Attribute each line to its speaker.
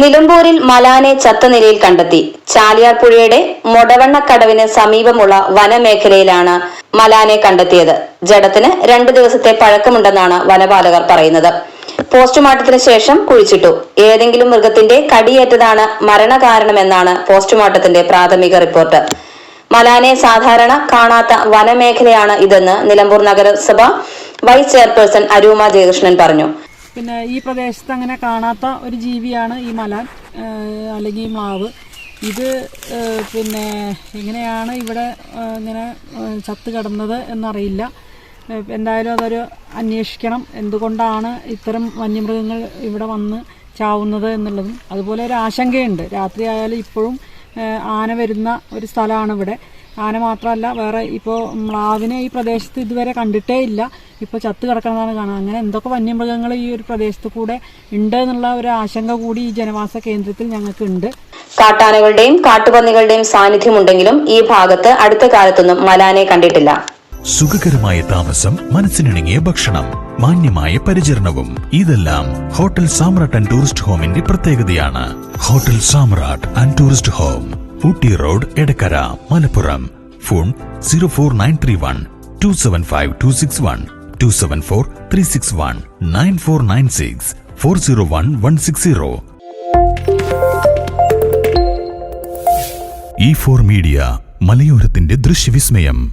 Speaker 1: നിലമ്പൂരിൽ മലാനെ ചത്ത നിലയിൽ കണ്ടെത്തി. ചാലിയാർ പുഴയുടെ മൊടവണ്ണക്കടവിന് സമീപമുള്ള വനമേഖലയിലാണ് മലാനെ കണ്ടെത്തിയത്. ജഡത്തിന് രണ്ടു ദിവസത്തെ പഴക്കമുണ്ടെന്നാണ് വനപാലകർ പറയുന്നത്. പോസ്റ്റ്മോർട്ടത്തിന് ശേഷം കുഴിച്ചിട്ടു. ഏതെങ്കിലും മൃഗത്തിന്റെ കടിയേറ്റതാണ് മരണകാരണമെന്നാണ് പോസ്റ്റ്മോർട്ടത്തിന്റെ പ്രാഥമിക റിപ്പോർട്ട്. മലാനെ സാധാരണ കാണാത്ത വനമേഖലയാണ് ഇതെന്ന് നിലമ്പൂർ നഗരസഭ വൈസ് ചെയർപേഴ്സൺ അരൂമ ജയകൃഷ്ണൻ പറഞ്ഞു.
Speaker 2: പിന്നെ ഈ പ്രദേശത്ത് അങ്ങനെ കാണാത്ത ഒരു ജീവിയാണ് ഈ മലാൻ അല്ലെങ്കിൽ ഈ മ്ലാവ്. ഇത് പിന്നെ എങ്ങനെയാണ് ഇവിടെ ഇങ്ങനെ ചത്ത് കിടന്നത് എന്നറിയില്ല. എന്തായാലും അതൊരു അന്വേഷിക്കണം. എന്തുകൊണ്ടാണ് ഇത്തരം വന്യമൃഗങ്ങൾ ഇവിടെ വന്ന് ചാവുന്നത് എന്നുള്ളതും. അതുപോലെ ഒരു ആശങ്കയുണ്ട്. രാത്രി ആയാലും ഇപ്പോഴും ആന വരുന്ന ഒരു സ്ഥലമാണ് ഇവിടെ. ആന മാത്രമല്ല വേറെ ഇപ്പോൾ മ്ലാവിനെ ഈ പ്രദേശത്ത് ഇതുവരെ കണ്ടിട്ടേ ഇല്ല. ഇപ്പോൾ ചത്ത് കിടക്കുന്നതാണ് കാണുന്നത്. അങ്ങനെ എന്തൊക്കെ വന്യമൃഗങ്ങൾ ഈ ഒരു പ്രദേശത്ത് കൂടെ ഉണ്ട് എന്നുള്ള ഒരു ആശങ്ക കൂടി ഈ ജനവാസ കേന്ദ്രത്തിൽ ഞങ്ങൾക്ക് ഉണ്ട്
Speaker 1: കാട്ടാനകളുടെയും കാട്ടുപന്നികളുടെയും സാന്നിധ്യമുണ്ടെങ്കിലും ഈ ഭാഗത്ത് അടുത്ത കാലത്തൊന്നും മലാനെ കണ്ടിട്ടില്ല.
Speaker 3: സുഖകരമായ താമസം മനസ്സിനിണങ്ങിയ ഭക്ഷണം മാന്യമായ പരിചരണവും ഇതെല്ലാം ഹോട്ടൽ സാമ്രാട്ട് ആൻഡ് ടൂറിസ്റ്റ് ഹോമിന്റെ പ്രത്യേകതയാണ്. Hotel Samrat and tourist home. Ooty road Edakkara Malappuram. Phone zero four nine three one two seven five two six one two seven four three six one nine four nine six four zero one one six zero. E four media മലയോരത്തിന്റെ ദൃശ്യവിസ്മയം.